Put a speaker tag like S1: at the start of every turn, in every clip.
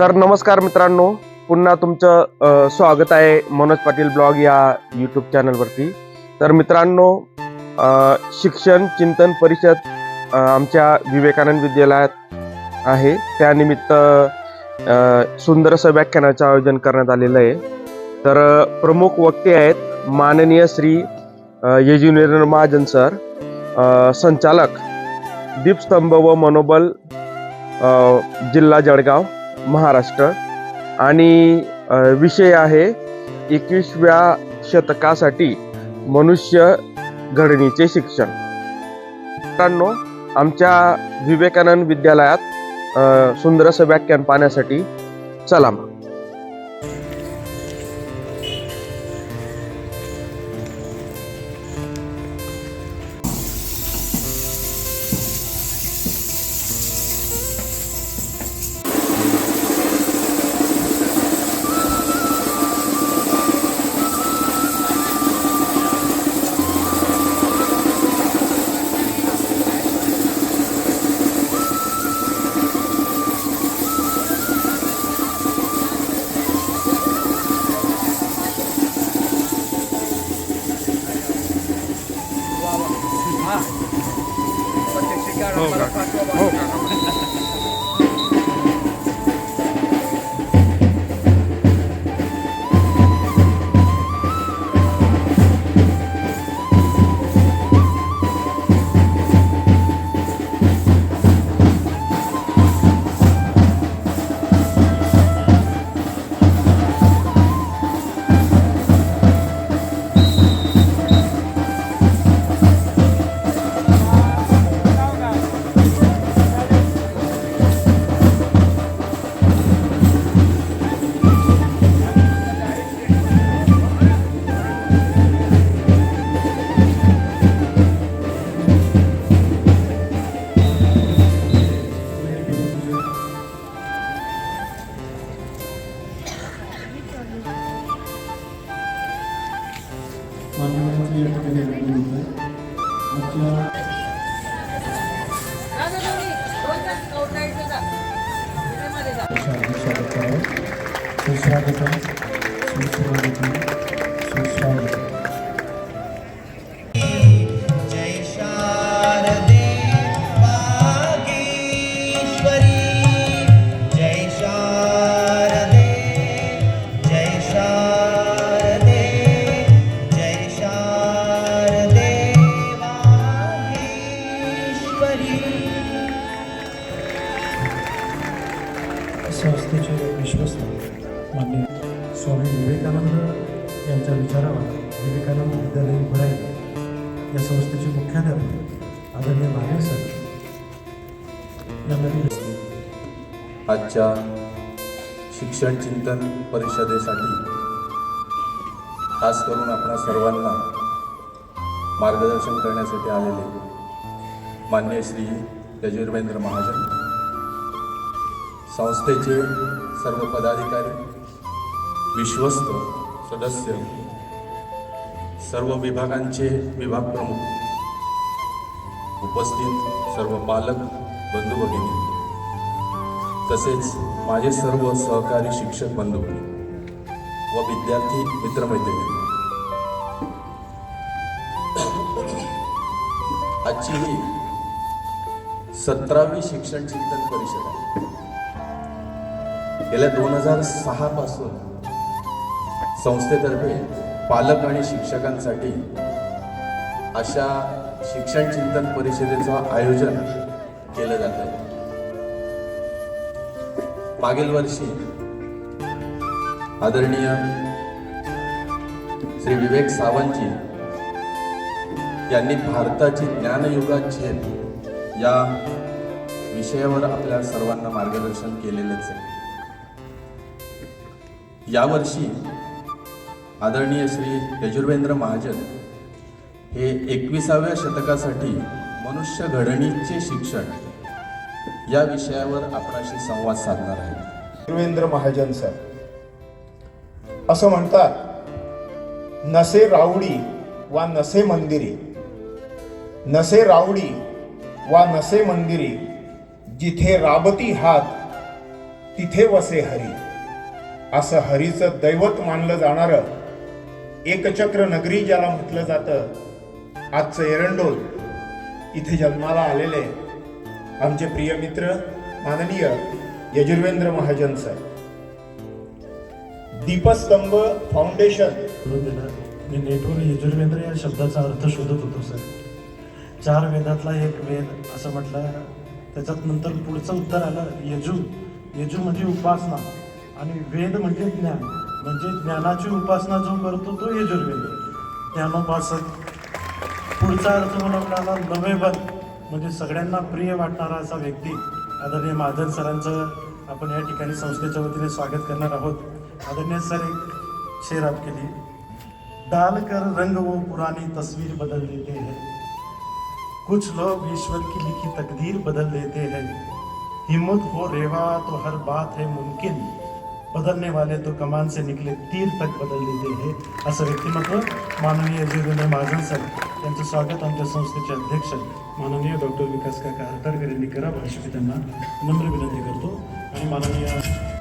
S1: तर नमस्कार मित्रांनो पुन्हा तुमचं स्वागत आहे मनोज पाटील ब्लॉग या यूट्यूब चॅनलवरती. तर मित्रांनो शिक्षण चिंतन परिषद आमच्या विवेकानंद विद्यालयात आहे. त्यानिमित्त सुंदर असं व्याख्यानाचं आयोजन करण्यात आलेलं आहे. तर प्रमुख वक्ते आहेत माननीय श्री यजुनिर महाजन सर संचालक दीपस्तंभ व मनोबल जिल्हा जळगाव. महाराष्ट्र. आणि विषय आहे एकवीसव्या शतकासाठी मनुष्य घडणीचे शिक्षण. मित्रांनो आमच्या विवेकानंद विद्यालयात सुंदर असं व्याख्यान पाहण्यासाठी चला मग.
S2: मान्यवरांचं या ठिकाणी अभिनंदन होतं आजच्या सुस्वागतम सुस्वागतम सुस्वागतम यांच्या विचारावर विवेकानंद विद्यालयीन भराई या संस्थेचे मुख्याध्यापक आदरणीय महादेव सर.
S3: आजच्या शिक्षण चिंतन परिषदेसाठी खास करून आपणा सर्वांना मार्गदर्शन करण्यासाठी आलेले मान्य श्री यजुर्वेंद्र महाजन संस्थेचे सर्व पदाधिकारी विश्वस्त सदस्य सर्व विभागांचे विभाग प्रमुख उपस्थित सर्व पालक बंधू भगिनी तसेच माझे सर्व सहकारी शिक्षक बंधू व विद्यार्थी मित्रमैत्रिणी. आजची ही सतरावी शिक्षण चिंतन परिषद आहे. गेल्या दोन हजार सहा पासून संस्थेतर्फे पालक आणि शिक्षकांसाठी अशा शिक्षण चिंतन परिषदेचं आयोजन केलं जात. आहे मागील वर्षी आदरणीय श्री विवेक सावंतजी यांनी भारताची ज्ञानयुगात झेप या विषयावर आपल्या सर्वांना मार्गदर्शन केलेलंच आहे. यावर्षी आदरणीय श्री यजुर्वेंद्र महाजन हे एकविसाव्या शतकासाठी मनुष्य घडणीचे शिक्षण या विषयावर आपणाशी संवाद साधणार आहे
S4: यजुर्वेंद्र महाजन सर असं म्हणतात नसे रावडी वा नसे मंदिरी नसे रावडी वा नसे मंदिरी जिथे राबती हात तिथे वसे हरी असं हरीचं दैवत मानलं जाणारं एकचक्र नगरी ज्याला म्हटलं जातं आजचं एरंडोल इथे जन्माला आलेले आमचे प्रिय मित्र माननीय यजुर्वेंद्र महाजन सर. दीपस्तंभ फाउंडेशन.
S2: मी नेटवर यजुर्वेंद्र या शब्दाचा अर्थ शोधत होतो सर. चार वेदातला एक वेद असं म्हटलं त्याच्यात नंतर पुढचं उत्तर आलं यजू. यजू म्हणजे उपासना आणि वेद म्हणजे ज्ञान. म्हणजे ज्ञानाची उपासना जो करतो तो यजुर्वेद ज्ञानोपासक. पुढचा अर्थ मला मिळाला नवेबल म्हणजे सगळ्यांना प्रिय वाटणारा असा व्यक्ती आदरणीय महाजन सरांचं आपण या ठिकाणी संस्थेच्या वतीने स्वागत करणार आहोत. आदरणीय सर एक शेर केली. डालकर रंग वो पुरानी तस्वीर बदल देते हैं. कुछ लोग ईश्वर की लिखी तकदीर बदल देते हैं. हिम्मत हो रेवा तो हर बात है मुमकिन. बदलने वाले तो कमान से निकले तीर तक बदल देते हैं असं व्यक्तिमत्व माननीय जीवेंद्र महाजन सर यांचं स्वागत आमच्या संस्थेचे अध्यक्ष माननीय डॉक्टर विकास काका हरताडकर यांनी करावं अशी मी त्यांना नम्र विनंती करतो. आणि माननीय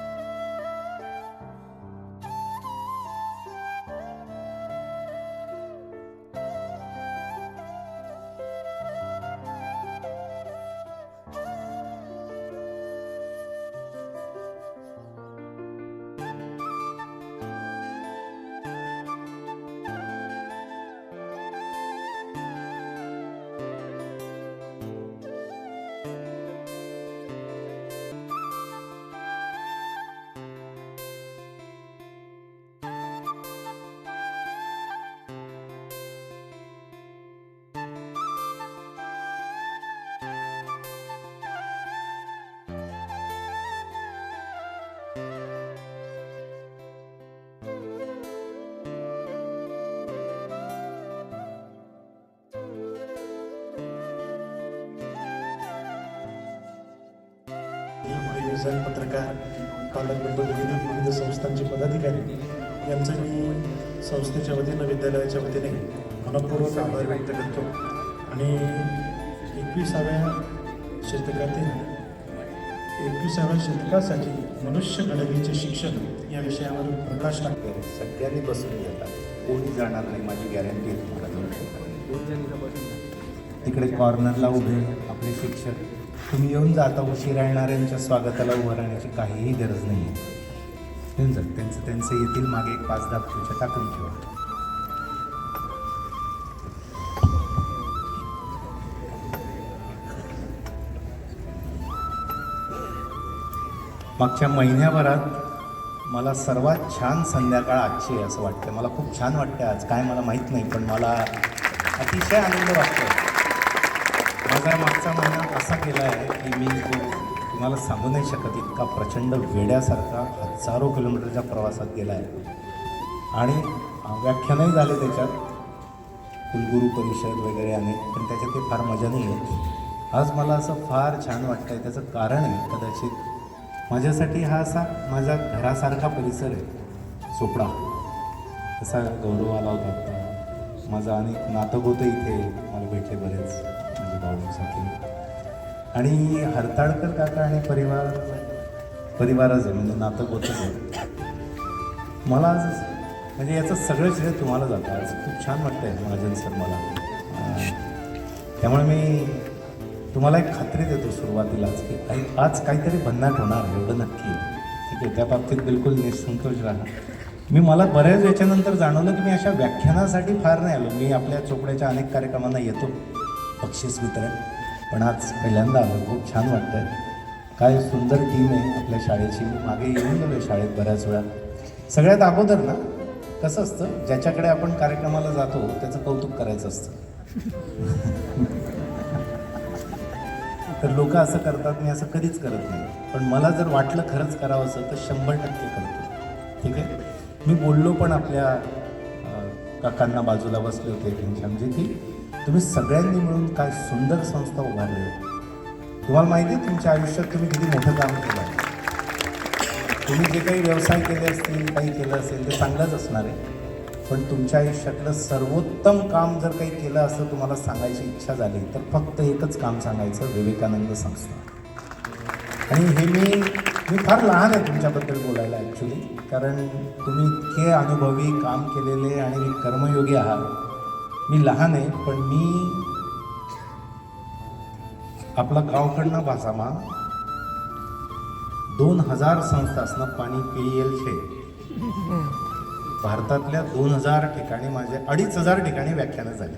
S2: व्यवसाय पत्रकार पालकवर्ग विविध विविध संस्थांचे पदाधिकारी यांचं मी संस्थेच्या वतीनं विद्यालयाच्या वतीने मनपूर्वक आभार व्यक्त करतो. आणि एकविसाव्या शतकातील एकविसाव्या शतकासाठी मनुष्य घडवीचे शिक्षण या विषयावर प्रकाश टाकतो.
S5: सगळ्यांनी बसून घेतात कोणी जाणार नाही माझी गॅरंटी आहे तुम्हाला. तिकडे कॉर्नरला उभे आपले शिक्षक. तुम्ही येऊन जाता उशिरा येणाऱ्यांच्या स्वागताला उभं राहण्याची काहीही गरज नाही आहे येऊन जा त्यांचं त्यांचं येतील मागे एक पाच दहा तुमच्या टाकून ठेवा. मागच्या महिन्याभरात मला सर्वात छान संध्याकाळ आजची आहे असं वाटतं मला खूप छान वाटतं आज. काय मला माहीत नाही पण मला अतिशय आनंद वाटतो माझा मागचा महिना असा गेला आहे की मी तुम्हाला सांगू नाही शकत इतका प्रचंड वेड्यासारखा हजारो किलोमीटरच्या प्रवासात गेला आहे. आणि व्याख्यानही झाले त्याच्यात. कुलगुरू परिषद वगैरे अनेक पण त्याच्यात ते फार मजा नाही आहे. आज मला असं फार छान वाटतं आहे त्याचं कारण आहे कदाचित माझ्यासाठी हा असा माझ्या घरासारखा परिसर आहे. चोपडा असा गौरव आला होता माझा अनेक नातक होतं इथे. मला भेटले बरेच. भाऊसाठी आणि हरताळकर काका आणि परिवार परिवारच आहे म्हणजे नातं होतच आहे. मला आज म्हणजे याचं सगळं श्रेय तुम्हाला जातं. आज खूप छान वाटतं आहे महाजन सर मला. त्यामुळे मी तुम्हाला एक खात्री देतो सुरुवातीलाच की काही आज काहीतरी भन्नाट होणार एवढं नक्की. ठीक आहे त्या बाबतीत बिलकुल निसंतोष राहा. मी मला बऱ्याच याच्यानंतर जाणवलं की मी अशा व्याख्यानासाठी फार नाही आलो. मी आपल्या चोपड्याच्या अनेक कार्यक्रमांना येतो. बक्षीस वितरण. पण आज पहिल्यांदा आलो खूप छान वाटतं आहे काय सुंदर टीम आहे आपल्या शाळेची. मागे येऊन गेलो शाळेत बऱ्याच वेळा. सगळ्यात अगोदर ना कसं असतं ज्याच्याकडे आपण कार्यक्रमाला जातो त्याचं कौतुक करायचं असतं. तर लोक असं करतात मी असं कधीच करत नाही. पण मला जर वाटलं खरंच करावं असं तर शंभर टक्के करतो. ठीक आहे? मी बोललो पण आपल्या काकांना बाजूला बसले होते घनश्यामजी की तुम्ही सगळ्यांनी मिळून काय सुंदर संस्था उभारली. आहे. तुम्हाला माहिती आहे तुमच्या आयुष्यात तुम्ही किती मोठं काम केलं आहे. तुम्ही जे काही व्यवसाय केले असतील काही केलं असेल ते चांगलंच असणार आहे. पण तुमच्या आयुष्यातलं सर्वोत्तम काम जर काही केलं असं तुम्हाला सांगायची इच्छा झाली तर फक्त एकच काम सांगायचं विवेकानंद संस्था. आणि हे मी मी फार लहान आहे तुमच्याबद्दल बोलायला ॲक्च्युली कारण तुम्ही इतके अनुभवी काम केलेले आणि कर्मयोगी आहात. मी लहान आहे पण मी आपला गावकडनं भासामा दोन हजार संस्थासनं पाणी पिएल छे भारतातल्या दोन हजार ठिकाणी माझे अडीच हजार ठिकाणी व्याख्यानं झाली.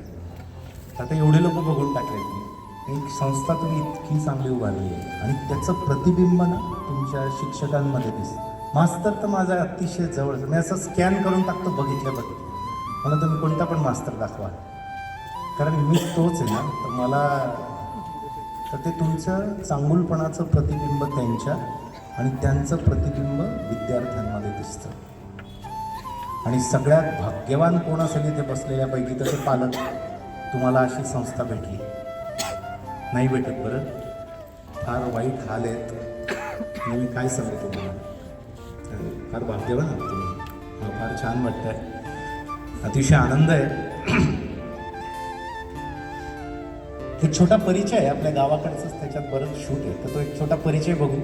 S5: आता एवढे लोक बघून टाकले की एक संस्था तुम्ही इतकी चांगली उभारली आहे. आणि त्याचं प्रतिबिंब ना तुमच्या शिक्षकांमध्ये दिसतं. मास्तर तर माझा अतिशय जवळ मी असं स्कॅन करून टाकतो बघितल्या बघितलं. मला तुम्ही कोणता पण मास्तर दाखवा. कारण मी तोच आहे ना तर मला तर ते तुमचं चांगुलपणाचं प्रतिबिंब त्यांच्या आणि त्यांचं प्रतिबिंब विद्यार्थ्यांमध्ये दिसतं. आणि सगळ्यात भाग्यवान कोण असेल इथे बसलेल्यापैकी तर ते पालक तुम्हाला अशी संस्था भेटली. नाही भेटत बरं. फार वाईट हाल आहेत. आणि मी काय सांगू तुम्हाला? फार भाग्यवान आहात तुम्ही. मला फार छान वाटतं आहे अतिशय आनंद आहे. एक छोटा परिचय आहे आपल्या गावाकडचंच त्याच्यात बरंच शूट आहे. तर तो एक छोटा परिचय बघू.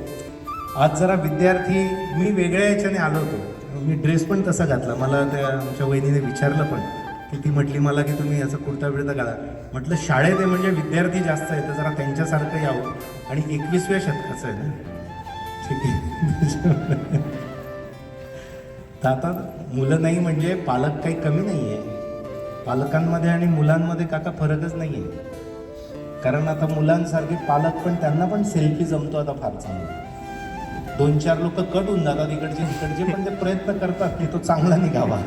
S5: आज जरा विद्यार्थी मी वेगळ्या याच्याने आलो होतो मी ड्रेस पण तसा घातला. मला त्या आमच्या वहिनीने विचारलं पण की ती म्हटली मला की तुम्ही असं कुर्ता बिर्ता घाला. म्हटलं शाळेत आहे म्हणजे विद्यार्थी जास्त आहे तर जरा त्यांच्यासारखं यावं. आणि एकवीसव्या शतकाचं आहे ना. ठीक आहे. तर आता मुलं नाही म्हणजे पालक काही कमी नाही आहे पालकांमध्ये आणि मुलांमध्ये काका फरकच नाही आहे कारण आता मुलांसारखे पालक पण त्यांना पण सेल्फी जमतो आता फार चांगला. दोन चार लोक कट होऊन जातात इकडचे तिकडचे पण ते प्रयत्न करतात की तो चांगला निघावा.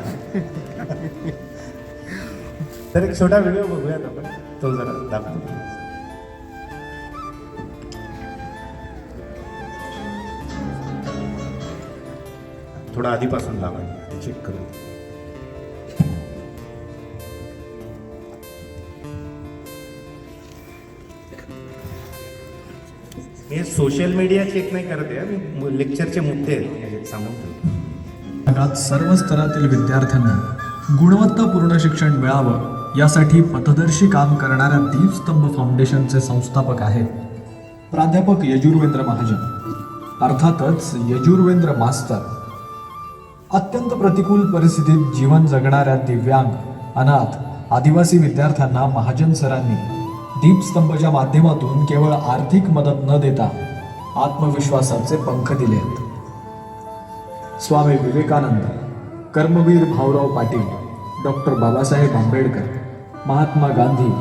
S5: तर एक छोटा व्हिडिओ बघूयात आपण. तो जरा दाखवतो. थोडा आधीपासून लावा. आधी चेक करू मी सोशल मीडिया चेक नाही करत आहे. मी लेक्चरचे मुद्दे आहेत. सांगून
S6: सर्व स्तरातील विद्यार्थ्यांना गुणवत्तापूर्ण शिक्षण मिळावं यासाठी पथदर्शी काम करणाऱ्या दीपस्तंभ फाउंडेशनचे संस्थापक आहेत. प्राध्यापक यजुर्वेंद्र महाजन. अर्थातच यजुर्वेंद्र मास्तर. अत्यंत प्रतिकूल परिस्थितीत जीवन जगणाऱ्या दिव्यांग अनाथ आदिवासी विद्यार्थ्यांना महाजन सरांनी दीपस्तंभच्या माध्यमातून केवळ आर्थिक मदत न देता आत्मविश्वासाचे पंख दिले आहेत. स्वामी विवेकानंद कर्मवीर भाऊराव पाटील डॉक्टर बाबासाहेब आंबेडकर महात्मा गांधी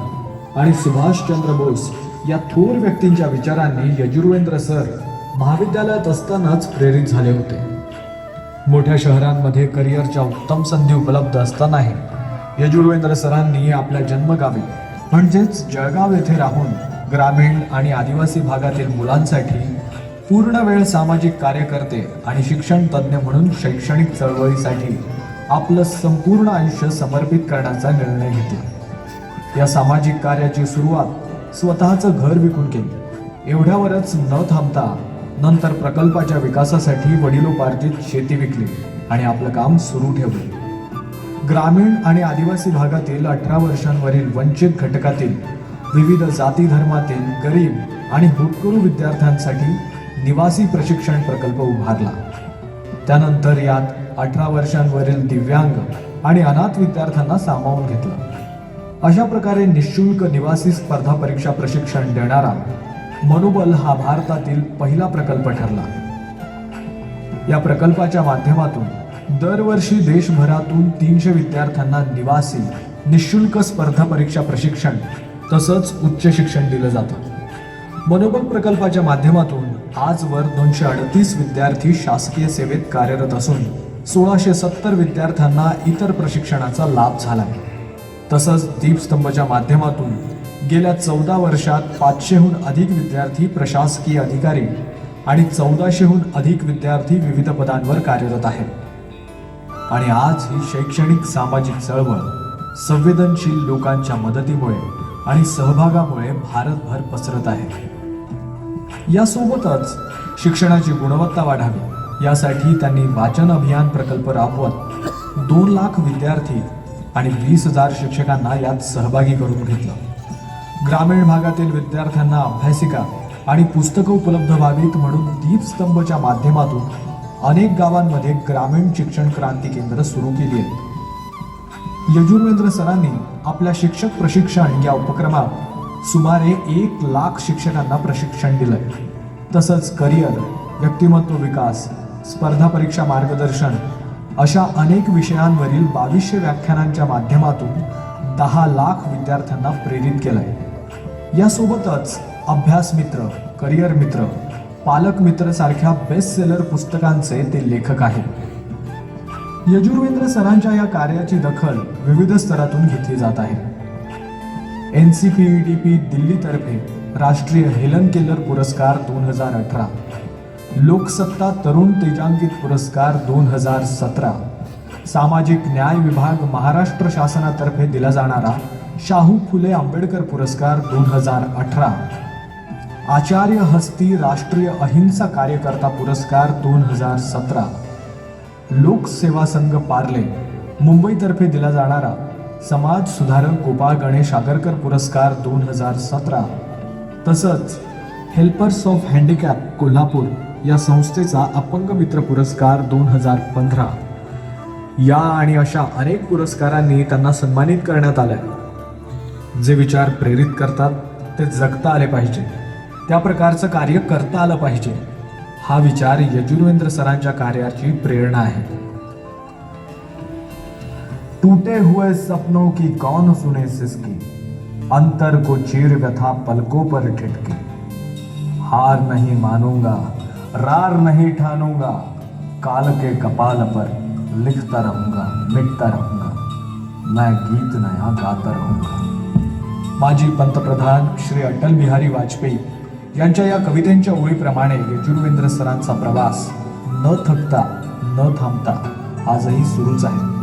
S6: आणि सुभाषचंद्र बोस या थोर व्यक्तींच्या विचारांनी यजुर्वेंद्र सर महाविद्यालयात असतानाच प्रेरित झाले होते. मोठ्या शहरांमध्ये करिअरच्या उत्तम संधी उपलब्ध असतानाही यजुर्वेंद्र सरांनी आपल्या जन्मगावी म्हणजेच जळगाव येथे राहून ग्रामीण आणि आदिवासी भागातील मुलांसाठी पूर्ण वेळ सामाजिक कार्यकर्ते आणि शिक्षण तज्ज्ञ म्हणून शैक्षणिक चळवळीसाठी आपलं संपूर्ण आयुष्य समर्पित करण्याचा निर्णय घेतला. या सामाजिक कार्याची सुरुवात स्वतःचं घर विकून केली. एवढ्यावरच न थांबता नंतर प्रकल्पाच्या विकासासाठी वडिलोपार्जित शेती विकली आणि आपलं काम सुरू ठेवलं. ग्रामीण आणि आदिवासी भागातील अठरा वर्षांवरील वंचित घटकातील विविध जाती धर्मातील गरीब आणि होतकरू विद्यार्थ्यांसाठी निवासी प्रशिक्षण प्रकल्प उभारला. त्यानंतर यात अठरा वर्षांवरील दिव्यांग आणि अनाथ विद्यार्थ्यांना सामावून घेतलं. अशा प्रकारे निशुल्क निवासी स्पर्धा परीक्षा प्रशिक्षण देणारा मनोबल हा भारतातील पहिला प्रकल्प ठरला. या प्रकल्पाच्या माध्यमातून दरवर्षी देशभरातून तीनशे विद्यार्थ्यांना निवासी निशुल्क स्पर्धा परीक्षा प्रशिक्षण तसंच उच्च शिक्षण दिलं जातं. मनोबल प्रकल्पाच्या माध्यमातून आजवर दोनशे अडतीस विद्यार्थी शासकीय सेवेत कार्यरत असून सोळाशे सत्तर विद्यार्थ्यांना इतर प्रशिक्षणाचा लाभ झाला तसंच दीपस्तंभच्या माध्यमातून गेल्या चौदा वर्षात पाचशेहून अधिक विद्यार्थी प्रशासकीय अधिकारी आणि चौदाशेहून अधिक विद्यार्थी विविध पदांवर कार्यरत आहेत. आणि आज ही शैक्षणिक सामाजिक चळवळ संवेदनशील लोकांच्या मदतीमुळे आणि सहभागामुळे भारतभर पसरत आहे. यासोबतच शिक्षणाची गुणवत्ता वाढावी यासाठी त्यांनी वाचन अभियान प्रकल्प राबवत दोन लाख विद्यार्थी आणि वीस हजार शिक्षकांना यात सहभागी करून घेतलं. ग्रामीण भागातील विद्यार्थ्यांना अभ्यासिका आणि पुस्तकं उपलब्ध व्हावीत म्हणून दीपस्तंभच्या माध्यमातून अनेक गावांमध्ये ग्रामीण शिक्षण क्रांती केंद्र सुरू केली आहेत. यजुर्वेंद्र सरांनी आपल्या शिक्षक प्रशिक्षण या उपक्रमात सुमारे एक लाख शिक्षकांना प्रशिक्षण दिलं तसंच करिअर व्यक्तिमत्व विकास स्पर्धा परीक्षा मार्गदर्शन अशा अनेक विषयांवरील बावीसशे व्याख्यानांच्या माध्यमातून दहा लाख विद्यार्थ्यांना प्रेरित केलं आहे यासोबतच अभ्यास मित्र करिअर मित्र पालक मित्र सारख्या बेस्ट सेलर पुस्तकांचे ते लेखक आहेत. यजुर्वेंद्र सरांच्या या कार्याची दखल विविध स्तरातून घेतली जात आहे. N C P E T P दिल्लीतर्फे राष्ट्रीय हेलन केलर पुरस्कार दोन हजार अठरा लोकसत्ता तरुण तेजांकित पुरस्कार दोन हजार सतरा सामाजिक न्याय विभाग महाराष्ट्र शासनातर्फे दिला जाणारा शाहू फुले आंबेडकर पुरस्कार दोन हजार अठरा. आचार्य हस्ती राष्ट्रीय अहिंसा कार्यकर्ता पुरस्कार दोन हजार सतरा. लोकसेवा संघ पार्ले मुंबईतर्फे दिला जाणारा समाज सुधारक गोपाळ गणेश आगरकर पुरस्कार दोन हजार सतरा. तसंच हेल्पर्स ऑफ हँडिकॅप कोल्हापूर या संस्थेचा अपंग मित्र पुरस्कार दोन हजार पंधरा. या आणि अशा अनेक पुरस्कारांनी त्यांना सन्मानित करण्यात आलं जे विचार प्रेरित करतात ते जगता आले पाहिजे. त्या प्रकारचं कार्य करता आलं पाहिजे. हा विचार यजुर्वेंद्र सरांच्या कार्याची प्रेरणा आहे. टूटे हुए सपनों की कौन सुने सिसकी? अंतर को चीर व्यथा पलकों पर ठिटकी हार नहीं मानूंगा रार नहीं ठानूंगा काल के कपाल पर लिखता रहूंगा मिटता रहूंगा। मैं गीत नया गाता रहूंगा। माजी पंतप्रधान श्री अटल बिहारी वाजपेयी यांच्या या कवितेंच्या ओळीप्रमाणे यजुर्वेंद्र सरांचा प्रवास न थकता न थांबता आजही सुरूच आहे.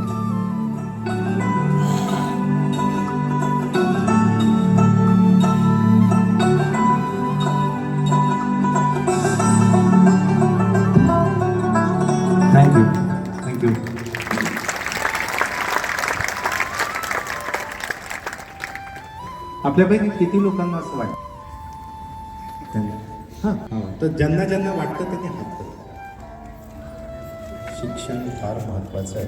S5: आपल्यापैकी किती लोकांना असं वाटतं? हां हां. तर ज्यांना ज्यांना वाटतं त्यांनी हात करा. शिक्षण फार महत्त्वाचं आहे.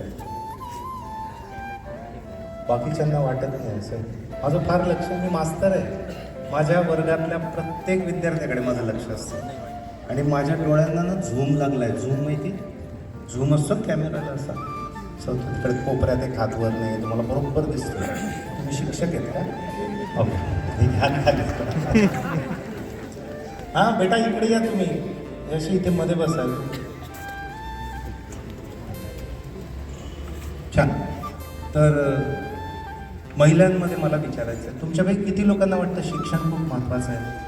S5: बाकीच्यांना वाटत नाही असं. माझं फार लक्ष मी मास्तर आहे. माझ्या वर्गातल्या प्रत्येक विद्यार्थ्याकडे माझं लक्ष असतं. आणि माझ्या डोळ्यांना ना झूम लागला आहे झूम माहिती? झूम असतो कॅमेराला असा. असं तिकडे कोपऱ्यात एक हात वर नाही तुम्हाला बरोबर दिसतो तुम्ही शिक्षक आहेत का? ओके हे घ्या खाली. हां बेटा इकडे या तुम्ही. जशी इथे मध्ये बसाल. छान. तर महिलांमध्ये मला विचारायचं आहे तुमच्यापैकी किती लोकांना वाटतं शिक्षण खूप महत्त्वाचं आहे?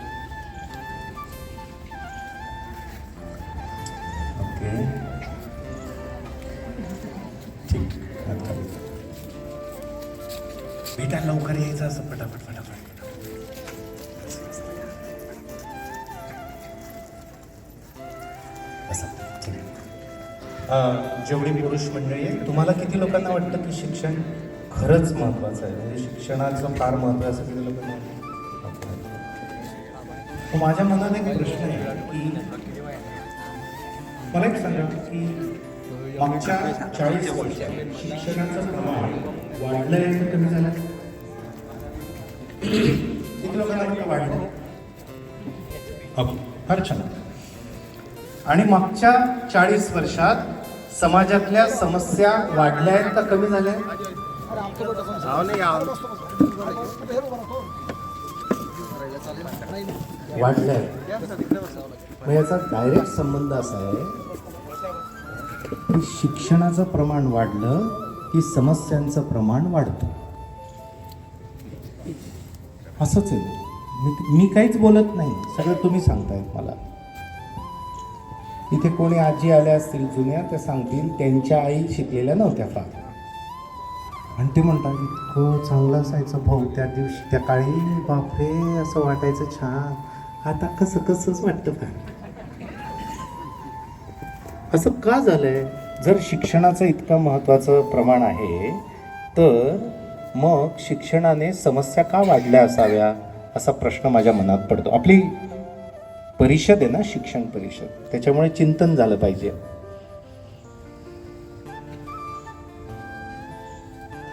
S5: अं, जेवढी पुरुष मंडळी आहे. तुम्हाला किती लोकांना वाटतं की शिक्षण खरंच महत्त्वाचं आहे? म्हणजे शिक्षणाचं फार महत्त्व आहे असं किती लोकांना वाटतं? तर माझ्या मनात एक प्रश्न आहे की मला एक सांगा की मागच्या चाळीस वर्षात शिक्षणाचं प्रमाण वाढलंय का कमी झालं किती लोकांना वाटतं वाढलं अहो, फार छान. आणि मागच्या चाळीस वर्षात समाजातल्या समस्या वाढल्या आहेत का कमी झाल्या? वाढल्या. मग याचा डायरेक्ट संबंध असा आहे की शिक्षणाचं प्रमाण वाढलं की समस्यांचं प्रमाण वाढतं. असंच आहे. मी मी काहीच बोलत नाही. सगळं तुम्ही सांगतायत मला. इथे कोणी आजी आल्या असतील जुन्या त्या सांगतील त्यांच्या आई शिकलेल्या नव्हत्या फार. आणि ते म्हणतात इतकं चांगलं असायचं भाऊ त्या दिवशी त्या काळी. बापरे असं वाटायचं छान. आता कसं कसंच वाटतं काय असं का झालंय? जर शिक्षणाचं इतकं महत्त्वाचं प्रमाण आहे तर मग शिक्षणाने समस्या का वाढल्या असाव्या? असा प्रश्न माझ्या मनात पडतो. आपली परिषद आहे ना शिक्षण परिषद. त्याच्यामुळे चिंतन झालं पाहिजे.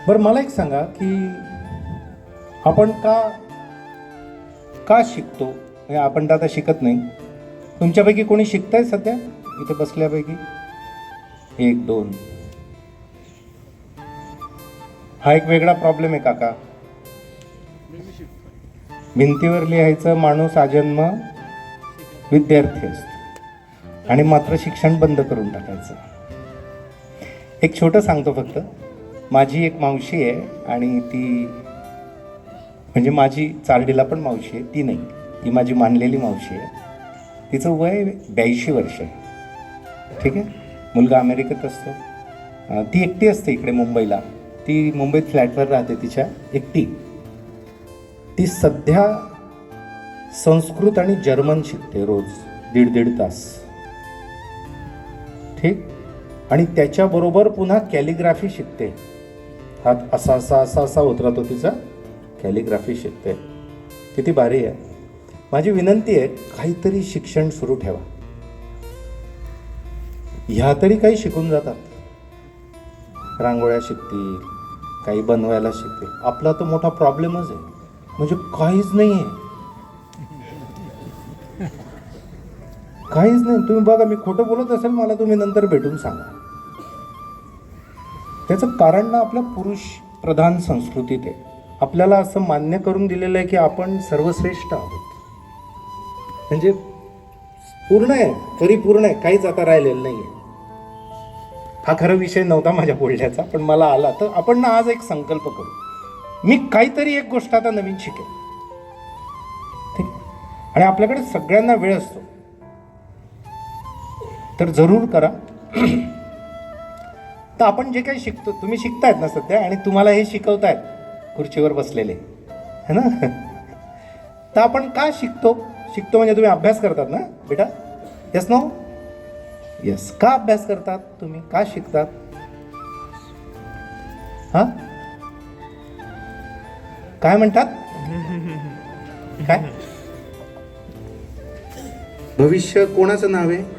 S5: बरं मला एक सांगा की आपण का का शिकतो? आपण तर आता शिकत नाही. तुमच्यापैकी कोणी शिकताय सध्या? इथे बसल्यापैकी? एक दोन. हा एक वेगळा प्रॉब्लेम आहे काका. भिंतीवर लिहायचं माणूस आजन्म विद्यार्थी असतो आणि मात्र शिक्षण बंद करून टाकायचं. एक छोटं सांगतो फक्त. माझी एक मावशी आहे आणि ती म्हणजे माझी चारडीला पण मावशी आहे ती नाही. ती माझी मानलेली मावशी आहे. तिचं वय ब्याऐंशी वर्ष आहे. ठीक आहे? मुलगा अमेरिकेत असतो. ती एकटी असते इकडे मुंबईला. ती मुंबईत फ्लॅटवर राहते तिच्या एकटी. ती सध्या संस्कृत आणि जर्मन शिकते रोज दीड दीड तास. ठीक? आणि त्याच्याबरोबर पुन्हा कॅलिग्राफी शिकते. हात असा असा असा असा उतरतो तिचा कॅलिग्राफी शिकते. किती भारी आहे. माझी विनंती आहे काहीतरी शिक्षण सुरू ठेवा. ह्या तरी काही शिकून जातात. रांगोळ्या शिकतील काही बनवायला शिकतील. आपला तर मोठा प्रॉब्लेमच आहे. म्हणजे काहीच नाही आहे काहीच नाही. तुम्ही बघा मी खोटं बोलत असेल मला तुम्ही नंतर भेटून सांगा. त्याचं कारण ना आपल्या पुरुष प्रधान संस्कृतीत आहे. आपल्याला असं मान्य करून दिलेलं आहे की आपण सर्वश्रेष्ठ आहोत. म्हणजे पूर्ण आहे परिपूर्ण आहे काहीच आता राहिलेलं नाही आहे. हा खरा विषय नव्हता माझ्या बोलण्याचा पण मला आला. तर आपण ना आज एक संकल्प करू. मी काहीतरी एक गोष्ट आता नवीन शिकेल ठीक? आणि आपल्याकडे सगळ्यांना वेळ असतो. तर जरूर करा. तर आपण जे काही शिकतो तुम्ही शिकतायत ना सध्या आणि तुम्हाला हे शिकवतायत खुर्चीवर बसलेले. है ना? तर आपण का शिकतो? शिकतो म्हणजे तुम्ही अभ्यास करतात ना बेटा? येस नो येस का अभ्यास करतात? तुम्ही का शिकतात? हा? काय म्हणतात? काय? भविष्य कोणाचं नाव आहे?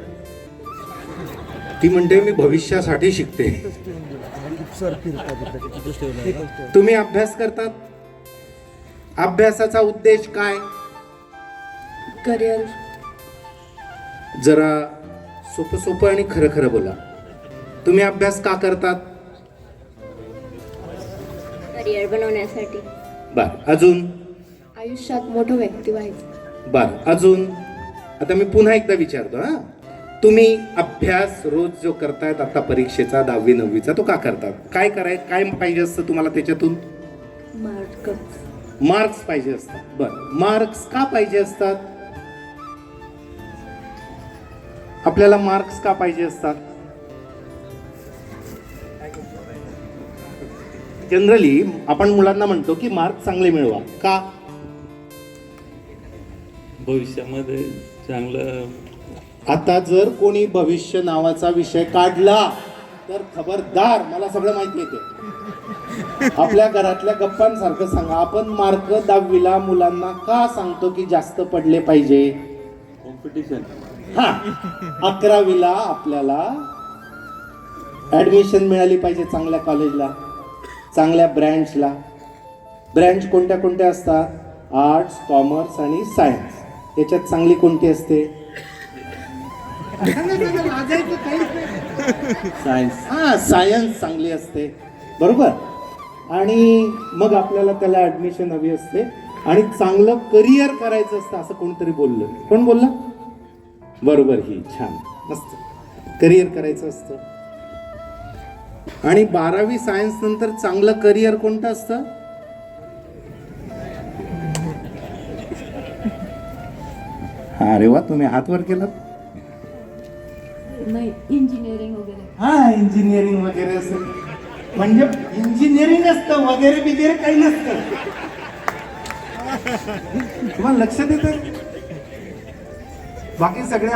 S5: ती म्हणते मी भविष्यासाठी शिकते. तुम्ही अभ्यास करतात? अभ्यासाचा उद्देश काय?
S7: करिअर.
S5: जरा सोपं सोपं आणि खरं खरं बोला. तुम्ही अभ्यास का करतात?
S7: करिअर बनवण्यासाठी.
S5: बर अजून?
S7: आयुष्यात मोठं व्यक्ती व्हायचं.
S5: बर अजून? आता मी पुन्हा एकदा विचारतो हा. तुम्ही अभ्यास रोज जो करतायत आता परीक्षेचा दहावी नववीचा तो का करतात? काय कराय काय पाहिजे असतं तुम्हाला त्याच्यातून?
S7: मार्क
S5: मार्क्स पाहिजे असतात. बर. मार्क्स का पाहिजे असतात? आपल्याला मार्क्स का पाहिजे असतात? जनरली आपण मुलांना म्हणतो की मार्क चांगले मिळवा. का?
S8: भविष्यामध्ये चांगलं
S5: आता जर कोणी भविष्य नावाचा विषय काढला तर खबरदार मला सगळं माहिती येते आपल्या घरातल्या गप्पांसारखं सांगा आपण मार्क दहावीला मुलांना का सांगतो की जास्त पडले पाहिजे?
S8: कॉम्पिटिशन
S5: हा. अकरावीला आपल्याला ऍडमिशन मिळाली पाहिजे चांगल्या कॉलेजला चांगल्या ब्रँचला ब्रँच कोणत्या कोणत्या असतात? आर्ट्स कॉमर्स आणि सायन्स याच्यात चांगली कोणती असते?
S8: सायन्स
S5: हा सायन्स चांगली असते. बरोबर? आणि मग आपल्याला त्याला ऍडमिशन हवी असते. आणि चांगलं करिअर करायचं असतं असं कोणतरी बोललं. कोण बोललं? बरोबर ही छान. मस्त. करिअर करायचं असतं. आणि बारावी सायन्स नंतर चांगलं करिअर कोणतं असतं? अरे वा तुम्ही हात वर केलात
S7: नाही इंजिनिअरिंग वगैरे.
S5: हा इंजिनिअरिंग वगैरे असेल. म्हणजे इंजिनिअरिंग असतं वगैरे बिगैरे काही नसतं. तुम्हाला लक्षात येतं? बाकी सगळ्या